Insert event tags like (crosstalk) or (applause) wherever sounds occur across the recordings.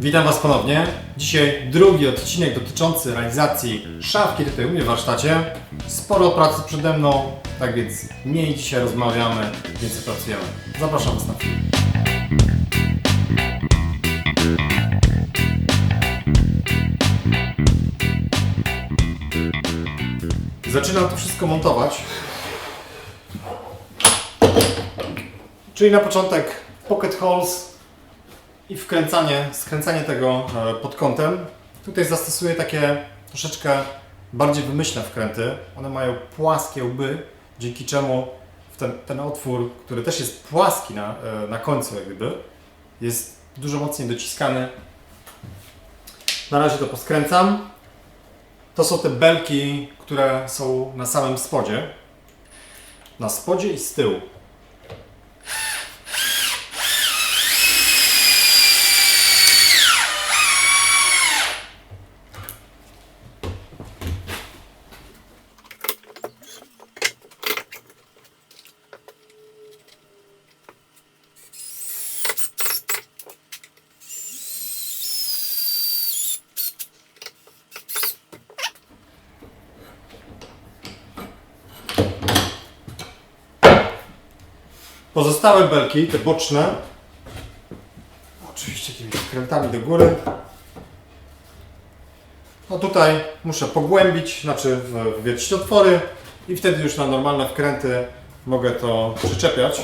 Witam Was ponownie. Dzisiaj drugi odcinek dotyczący realizacji szafki tutaj u mnie w warsztacie. Sporo pracy przede mną, tak więc mniej dzisiaj rozmawiamy, więcej pracujemy. Zapraszam Was na film. Zaczynam to wszystko montować. Czyli na początek pocket holes i wkręcanie, skręcanie tego e, pod kątem. Tutaj zastosuję takie troszeczkę bardziej wymyślne wkręty. One mają płaskie łby, dzięki czemu ten, ten otwór, który też jest płaski na, e, na końcu jak gdyby, jest dużo mocniej dociskany. Na razie to poskręcam. To są te belki, które są na samym spodzie. Na spodzie i z tyłu. Pozostałe belki, te boczne, oczywiście tymi skrętami do góry. No tutaj muszę pogłębić, znaczy w- wwiercić otwory i wtedy już na normalne wkręty mogę to przyczepiać.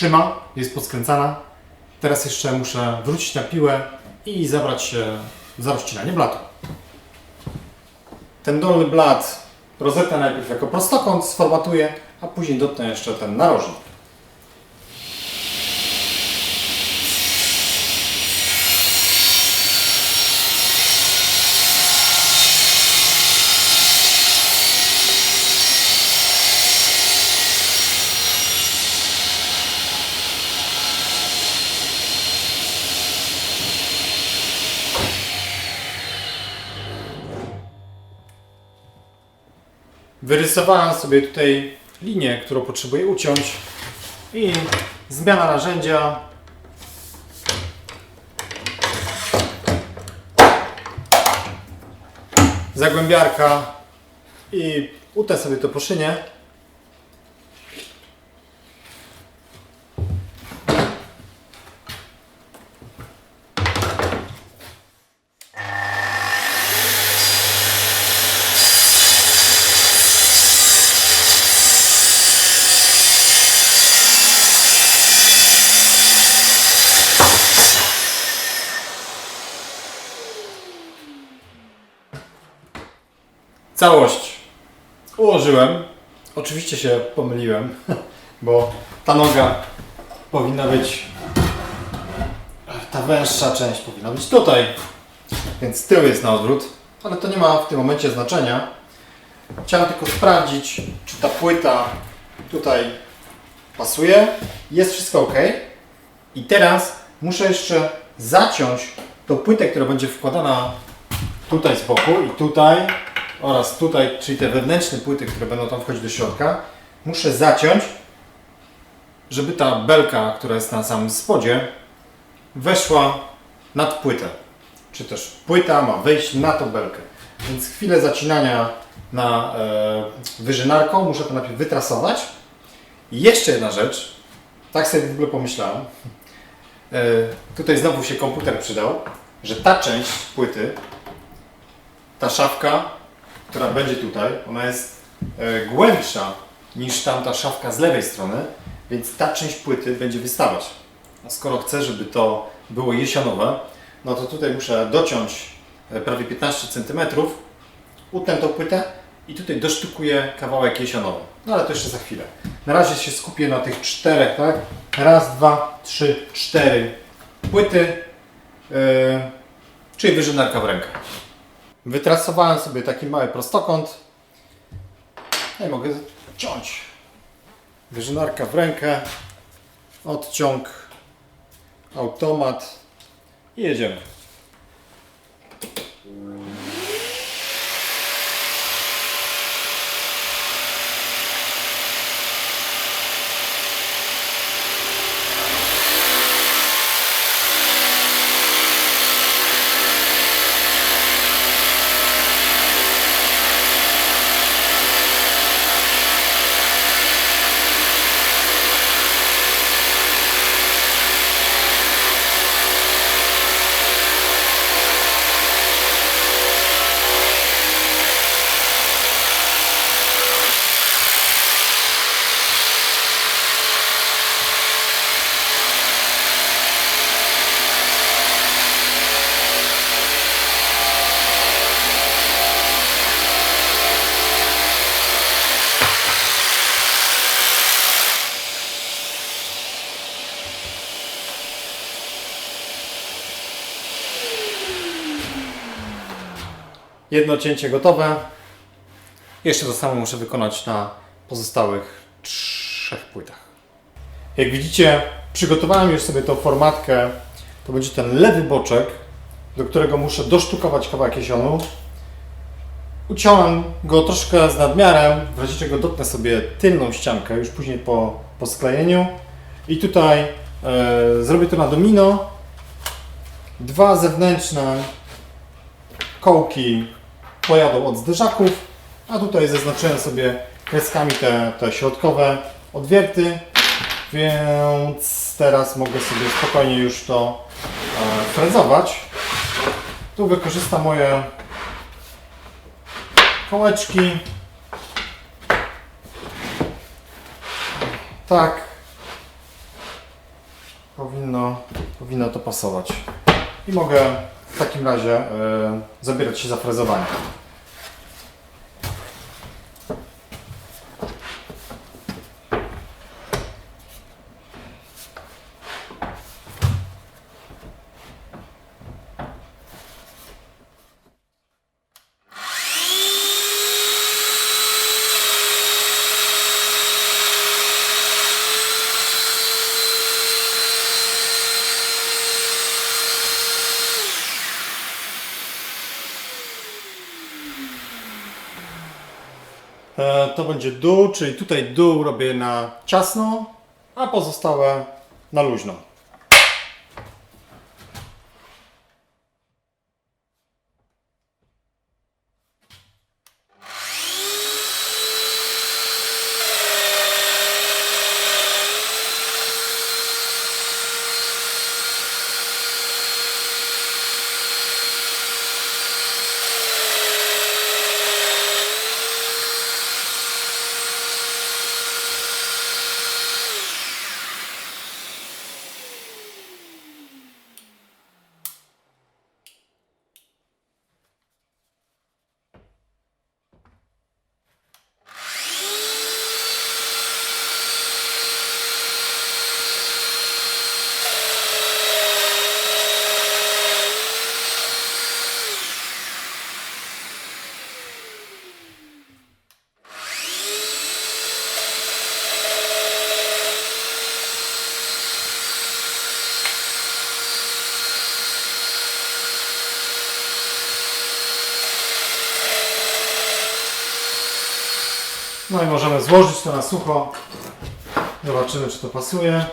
Trzyma, jest poskręcana. Teraz jeszcze muszę wrócić na piłę i zabrać się za rozcinanie blatu. Ten dolny blat rozetę najpierw jako prostokąt sformatuję, a później dotnę jeszcze ten narożnik. Wyrysowałem sobie tutaj linię, którą potrzebuję uciąć i zmiana narzędzia. Zagłębiarka i utę sobie to po szynie. Całość ułożyłem. Oczywiście się pomyliłem, (laughs) bo ta noga powinna być. Ta węższa część powinna być tutaj. Więc tył jest na odwrót, ale to nie ma w tym momencie znaczenia. Chciałem tylko sprawdzić, czy ta płyta tutaj pasuje. Jest wszystko ok. I teraz muszę jeszcze zaciąć tą płytę, która będzie wkładana tutaj z boku i tutaj oraz tutaj, czyli te wewnętrzne płyty, które będą tam wchodzić do środka, muszę zaciąć, żeby ta belka, która jest na samym spodzie, weszła nad płytę. Czy też płyta ma wejść na tą belkę. Więc chwilę zacinania na e, wyżynarką, muszę to najpierw wytrasować. I jeszcze jedna rzecz, tak sobie w ogóle pomyślałem, e, tutaj znowu się komputer przydał, że ta część płyty ta szafka, która będzie tutaj, ona jest e, głębsza niż tamta szafka z lewej strony, więc ta część płyty będzie wystawać. A skoro chcę, żeby to było jesionowe, no to tutaj muszę dociąć e, prawie 15 cm, utnę tą płytę i tutaj dosztukuję kawałek jesionowy. No ale to jeszcze za chwilę. Na razie się skupię na tych czterech, tak? Raz, dwa, trzy, cztery płyty, yy, czyli wyżynarka w rękę. Wytrasowałem sobie taki mały prostokąt. No i mogę ciąć. Wyżynarka w rękę, odciąg, automat i jedziemy. Jedno cięcie gotowe. Jeszcze to samo muszę wykonać na pozostałych trzech płytach. Jak widzicie, przygotowałem już sobie tą formatkę. To będzie ten lewy boczek, do którego muszę dosztukować kawałek jesionu. Uciąłem go troszkę z nadmiarem, w razie czego dotnę sobie tylną ściankę już później po, po sklejeniu. I tutaj e, zrobię to na domino. Dwa zewnętrzne kołki pojadą od zderzaków, a tutaj zaznaczyłem sobie kreskami te, te środkowe odwierty, więc teraz mogę sobie spokojnie już to e, frezować. Tu wykorzystam moje kołeczki. Tak. Powinno, powinno to pasować. I mogę w takim razie e, zabierać się za frezowanie. E, To będzie dół, czyli tutaj dół robię na ciasno, a pozostałe na luźno. Możemy złożyć to na sucho. Zobaczymy, czy to pasuje.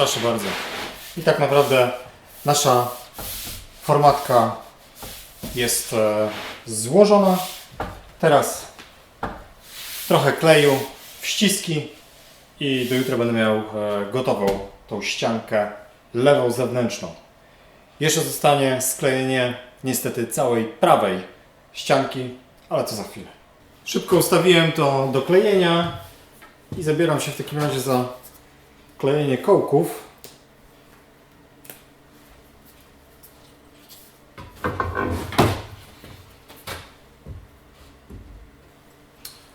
Proszę bardzo. I tak naprawdę nasza formatka jest e, złożona. Teraz trochę kleju w ściski i do jutra będę miał e, gotową tą ściankę lewą zewnętrzną. Jeszcze zostanie sklejenie niestety całej prawej ścianki, ale to za chwilę. Szybko ustawiłem to do klejenia i zabieram się w takim razie za klejenie kołków.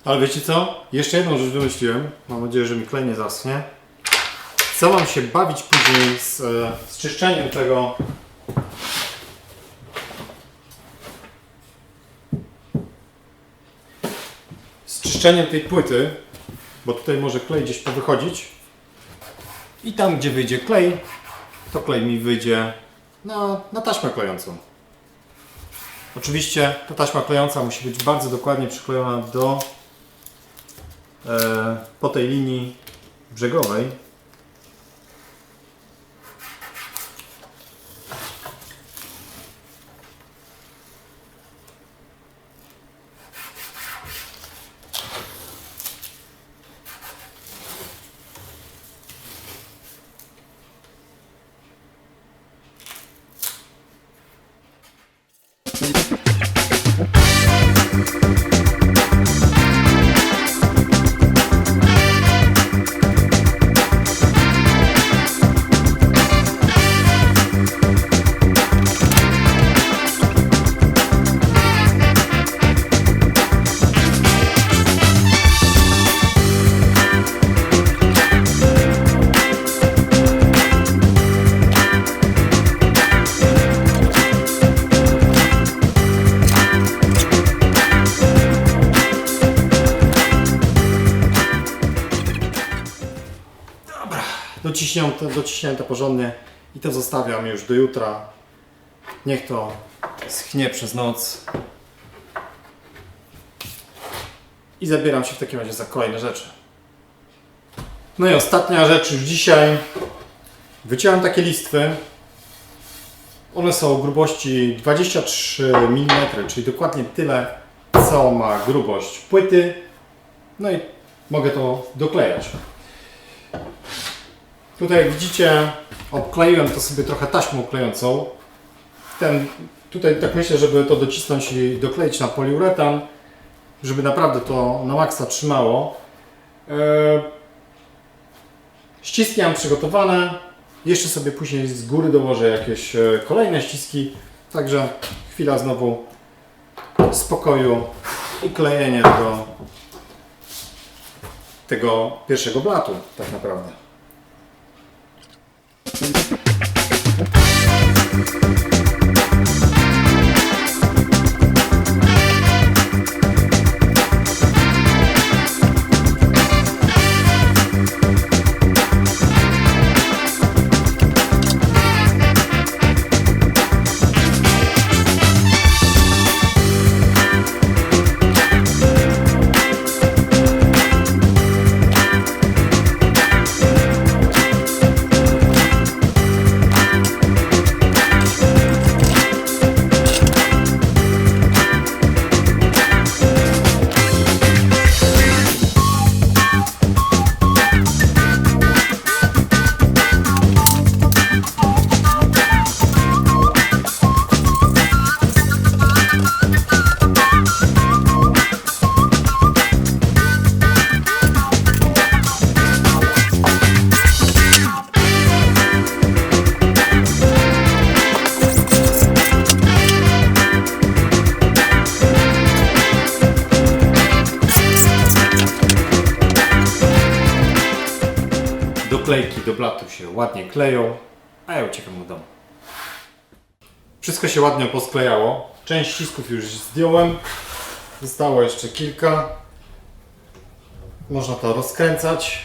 Ale wiecie co? Jeszcze jedną rzecz wymyśliłem. Mam nadzieję, że mi klej nie zaschnie. Chcę Wam się bawić później z, e, z czyszczeniem tego z czyszczeniem tej płyty, bo tutaj może klej gdzieś powychodzić. I tam, gdzie wyjdzie klej, to klej mi wyjdzie na, na taśmę klejącą. Oczywiście ta taśma klejąca musi być bardzo dokładnie przyklejona do e, po tej linii brzegowej. Dociśnięte, dociśnięte porządnie i to zostawiam już do jutra. Niech to schnie przez noc. I zabieram się w takim razie za kolejne rzeczy. No i ostatnia rzecz już dzisiaj. Wyciąłem takie listwy. One są grubości 23 mm, czyli dokładnie tyle, co ma grubość płyty. No i mogę to doklejać. Tutaj jak widzicie, obkleiłem to sobie trochę taśmą klejącą. Ten, tutaj tak myślę, żeby to docisnąć i dokleić na poliuretan, żeby naprawdę to na maksa trzymało. Eee, ściski mam przygotowane. Jeszcze sobie później z góry dołożę jakieś e, kolejne ściski. Także chwila znowu spokoju i klejenie tego, tego pierwszego blatu tak naprawdę. Thank you. Kleją, a ja uciekam do domu. Wszystko się ładnie posklejało. Część ścisków już zdjąłem. Zostało jeszcze kilka. Można to rozkręcać.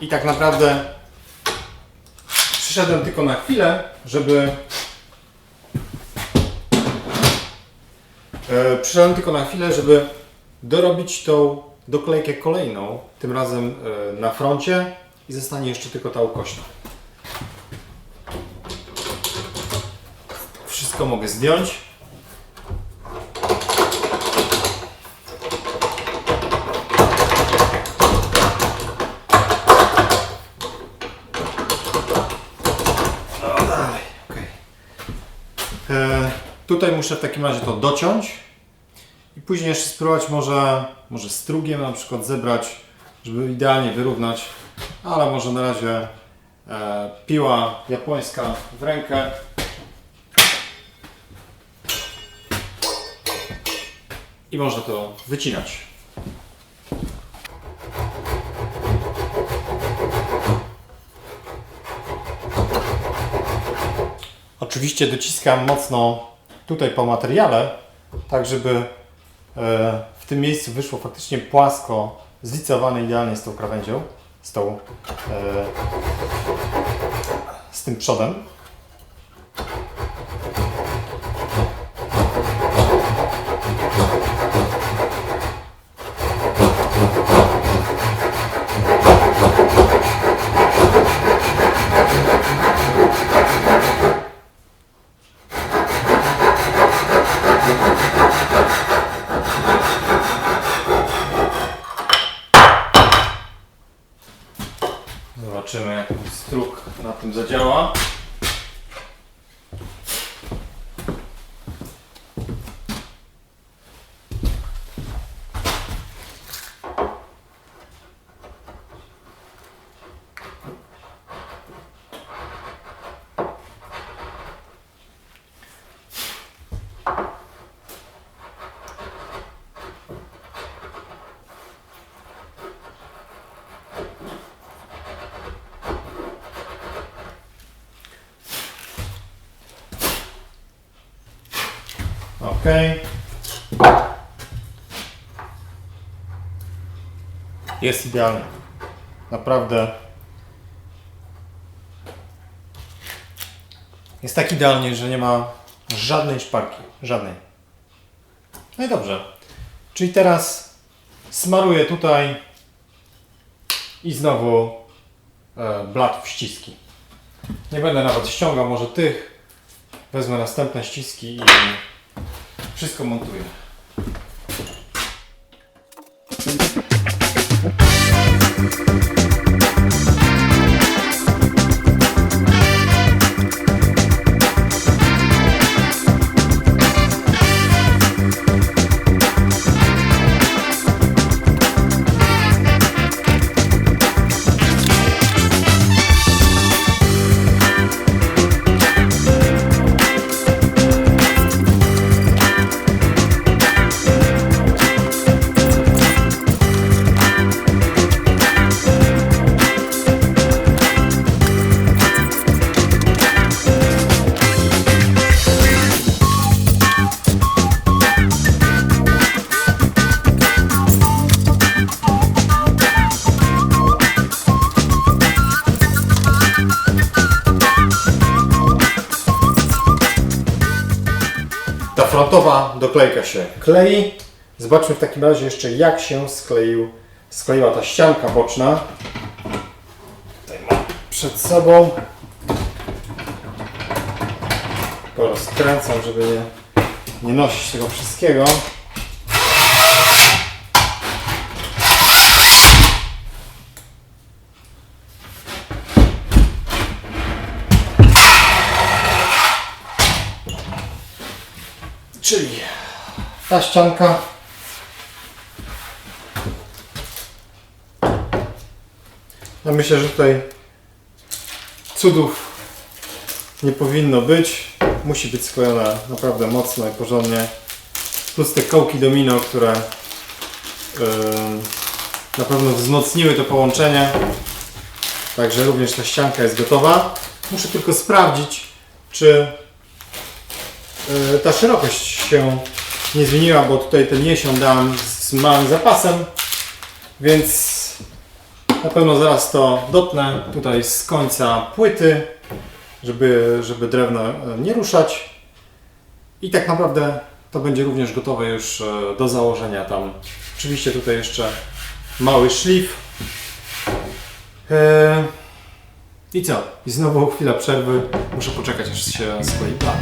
I tak naprawdę przyszedłem tylko na chwilę, żeby E, Przyszedłem tylko na chwilę, żeby dorobić tą doklejkę kolejną, tym razem e, na froncie i zostanie jeszcze tylko ta ukośna. Wszystko mogę zdjąć. No. E, Tutaj muszę w takim razie to dociąć i później jeszcze spróbować może, może strugiem na przykład zebrać, żeby idealnie wyrównać, ale może na razie e, piła japońska w rękę. I można to wycinać. Oczywiście dociskam mocno tutaj po materiale, tak żeby e, w tym miejscu wyszło faktycznie płasko, zlicowane idealnie z tą krawędzią, z tą, e, z tym przodem. Zobaczymy jak struk na tym zadziała. Ok. Jest idealnie. Naprawdę. Jest tak idealnie, że nie ma żadnej szparki. Żadnej. No i dobrze. Czyli teraz smaruję tutaj i znowu e, blat w ściski. Nie będę nawet ściągał może tych. Wezmę następne ściski i wszystko montuję. Frontowa doklejka się klei. Zobaczmy w takim razie jeszcze jak się skleił, skleiła ta ścianka boczna. Tutaj mam przed sobą. To rozkręcam, żeby nie, nie nosić tego wszystkiego. Czyli ta ścianka Ja myślę, że tutaj cudów nie powinno być. Musi być sklejona naprawdę mocno i porządnie. Plus te kołki domino, które yy, na pewno wzmocniły to połączenie. Także również ta ścianka jest gotowa. Muszę tylko sprawdzić, czy yy, ta szerokość się nie zmieniła, bo tutaj ten jesion dałem z małym zapasem, więc na pewno zaraz to dotnę tutaj z końca płyty, żeby, żeby drewno e, nie ruszać. I tak naprawdę to będzie również gotowe już e, do założenia tam. Oczywiście tutaj jeszcze mały szlif. E, I co? I znowu chwila przerwy. Muszę poczekać aż się sklei plat.